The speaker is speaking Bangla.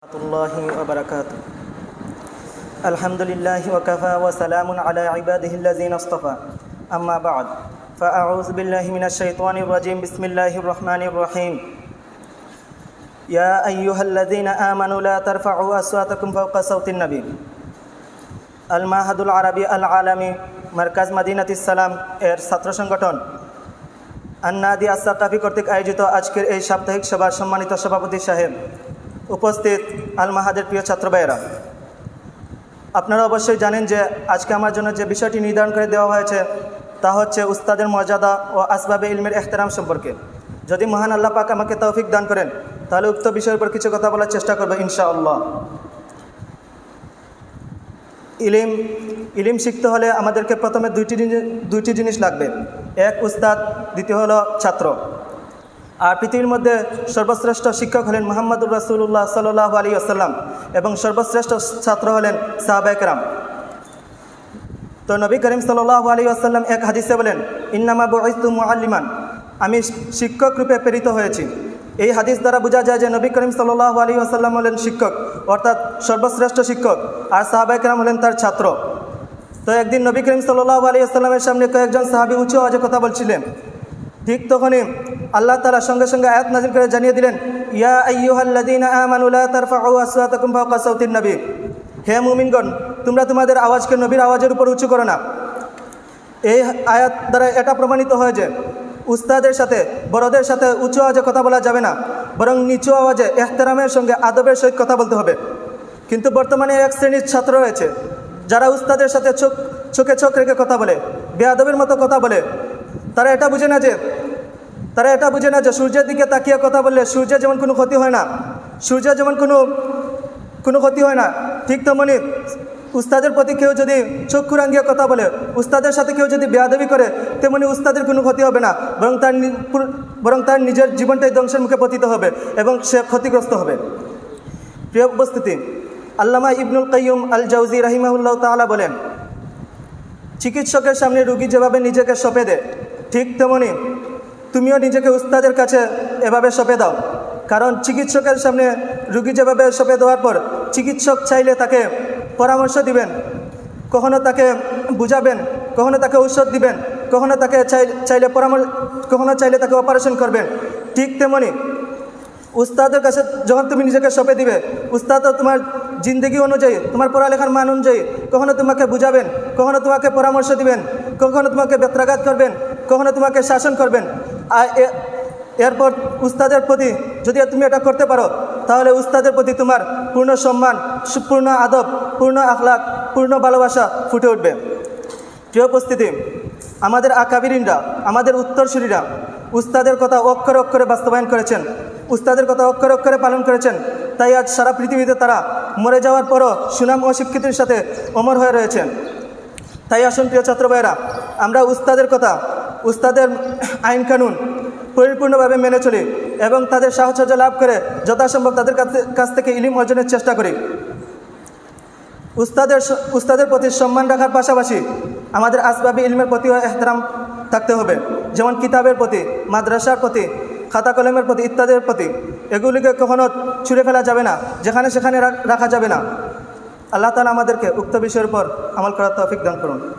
ورحمة الله وبركاته الحمد لله وكفى وسلام على عباده الذين اصطفى أما بعد فأعوذ بالله من الشيطان الرجيم بسم الله الرحمن الرحيم يا أيها الذين آمنوا لا ترفعوا أصواتكم فوق صوت النبي المعهد العربي العالمي মার্কাজ মাদিনাত ইসলাম এর ছাত্র সংগঠন আন্নাদি আসাকাফি কর্তৃক আয়োজিত আজকের এই সাপ্তাহিক সভার সম্মানিত সভাপতি সাহেব উপস্থিত আল মাহাদের প্রিয় ছাত্র ভাইয়েরা আপনারা অবশ্যই জানেন যে আজকে আমার জন্য যে বিষয়টি নির্ধারণ করে দেওয়া হয়েছে, তা হচ্ছে উস্তাদের মর্যাদা ও আসবাবে ইলমের এহতেরাম সম্পর্কে। যদি মহান আল্লাহ পাক আমাকে তৌফিক দান করেন, তাহলে উক্ত বিষয়ের উপর কিছু কথা বলার চেষ্টা করব ইনশাআল্লাহ। ইলিম ইলিম শিখতে হলে আমাদেরকে প্রথমে দুইটি দুইটি জিনিস লাগবে। এক উস্তাদ, দ্বিতীয় হলো ছাত্র। আর পৃথিবীর মধ্যে সর্বশ্রেষ্ঠ শিক্ষক হলেন মোহাম্মদুর রাসুল্লাহ সাল্লাহ আলী আসাল্লাম এবং সর্বশ্রেষ্ঠ ছাত্র হলেন সাহাবাইকরাম তো নবী করিম সাল্লাহ আলী আসাল্লাম এক হাদিসে বলেন, ইন্নামা মুআল্লিমান। আমি শিক্ষক রূপে প্রেরিত হয়েছি। এই হাদিস দ্বারা বোঝা যায় যে নবী করিম সাল্লাহ আলী আসাল্লাম হলেন শিক্ষক, অর্থাৎ সর্বশ্রেষ্ঠ শিক্ষক, আর সাহাবাইকরাম হলেন তার ছাত্র। তো একদিন নবী করিম সাল্লাহ আলী আসসালামের সামনে কয়েকজন সাহাবি উঁচু আওয়াজে কথা বলছিলেন। ঠিক তখনই আল্লাহ তালা সঙ্গে সঙ্গে আয়াত নাজিল করে জানিয়ে দিলেন, ইয়া নবী। হে মুমিনগণ, তোমরা তোমাদের আওয়াজকে নবীর আওয়াজের উপর উঁচু করো না। এই আয়াত দ্বারা এটা প্রমাণিত হয় যে, উস্তাদের সাথে, বড়দের সাথে উঁচু আওয়াজে কথা বলা যাবে না, বরং নিচু আওয়াজে এহতেরামের সঙ্গে আদবের সহিত কথা বলতে হবে। কিন্তু বর্তমানে এক শ্রেণির ছাত্র রয়েছে, যারা উস্তাদের সাথে চোখ, চোখে চোখ রেখে কথা বলে বেয়াদবের মতো কথা বলে। তারা এটা বুঝে না যে তারা এটা বুঝে না যে সূর্যের দিকে তাকিয়ে কথা বললে সূর্যের যেমন কোনো ক্ষতি হয় না, সূর্যের যেমন কোনো কোনো ক্ষতি হয় না। ঠিক তেমনি উস্তাদের প্রতি কেউ যদি চক্ষু রাঙ্গিয়ে কথা বলে, উস্তাদের সাথে কেউ যদি বেয়াদবি করে, তেমনি উস্তাদের কোনো ক্ষতি হবে না, বরং তার বরং তার নিজের জীবনটাই ধ্বংসের মুখে পতিত হবে এবং সে ক্ষতিগ্রস্ত হবে। প্রিয় উপস্থিতি, আল্লামা ইবনুল কাইয়ুম আল জাউজি রাহিমাহুল্লাহ তাআলা বলেন, চিকিৎসকের সামনে রুগী যেভাবে নিজেকে সঁপে দেয়, ঠিক তেমনি তুমিও নিজেকে উস্তাদের কাছে এভাবে সঁপে দাও। কারণ চিকিৎসকের সামনে রুগী যেভাবে সঁপে দেওয়ার পর চিকিৎসক চাইলে তাকে পরামর্শ দিবেন, কখনো তাকে বুঝাবেন, কখনো তাকে ঔষধ দিবেন, কখনো তাকে চাই, চাইলে পরামর্শ, কখনো চাইলে তাকে অপারেশন করবেন। ঠিক তেমনি উস্তাদের কাছে যখন তুমি নিজেকে সঁপে দিবে উস্তাদও তোমার জিন্দগি অনুযায়ী, তোমার পড়ালেখার মান অনুযায়ী, কখনো তোমাকে বুঝাবেন, কখনো তোমাকে পরামর্শ দিবেন, কখনো তোমাকে বেত্রাঘাত করবেন, কখনো তোমাকে শাসন করবেন। এরপর উস্তাদের প্রতি যদি তুমি এটা করতে পারো, তাহলে উস্তাদের প্রতি তোমার পূর্ণ সম্মান, পূর্ণ আদব, পূর্ণ আখলাক পূর্ণ ভালোবাসা ফুটে উঠবে। প্রিয় উপস্থিতি, আমাদের আকাবিরিনরা, আমাদের উত্তরসূরিরা উস্তাদের কথা অক্ষরে অক্ষরে বাস্তবায়ন করেছেন, উস্তাদের কথা অক্ষরে অক্ষরে পালন করেছেন। তাই আজ সারা পৃথিবীতে তারা মরে যাওয়ার পরও সুনাম ও সাথে অমর হয়ে রয়েছেন। তাই আসুন প্রিয় ছাত্র ভাইয়েরা, আমরা উস্তাদের কথা উস্তাদের আইন কানুন পরিপূর্ণভাবে মেনে চলি এবং তাদের সাহচর্য লাভ করে যথাসম্ভব তাদের কাছে- থেকে ইলিম অর্জনের চেষ্টা করি। উস্তাদের উস্তাদের প্রতি সম্মান রাখার পাশাপাশি আমাদের আসবাবি ইলমের প্রতিও এহতরাম থাকতে হবে। যেমন কিতাবের প্রতি, মাদ্রাসার প্রতি খাতা কলমের প্রতি ইত্যাদির প্রতি। এগুলিকে কখনো ছুঁড়ে ফেলা যাবে না, যেখানে সেখানে রাখা যাবে না। আল্লাহ তালা আমাদেরকে উক্ত বিষয়ের উপর আমল করার তৌফিক দান করুন।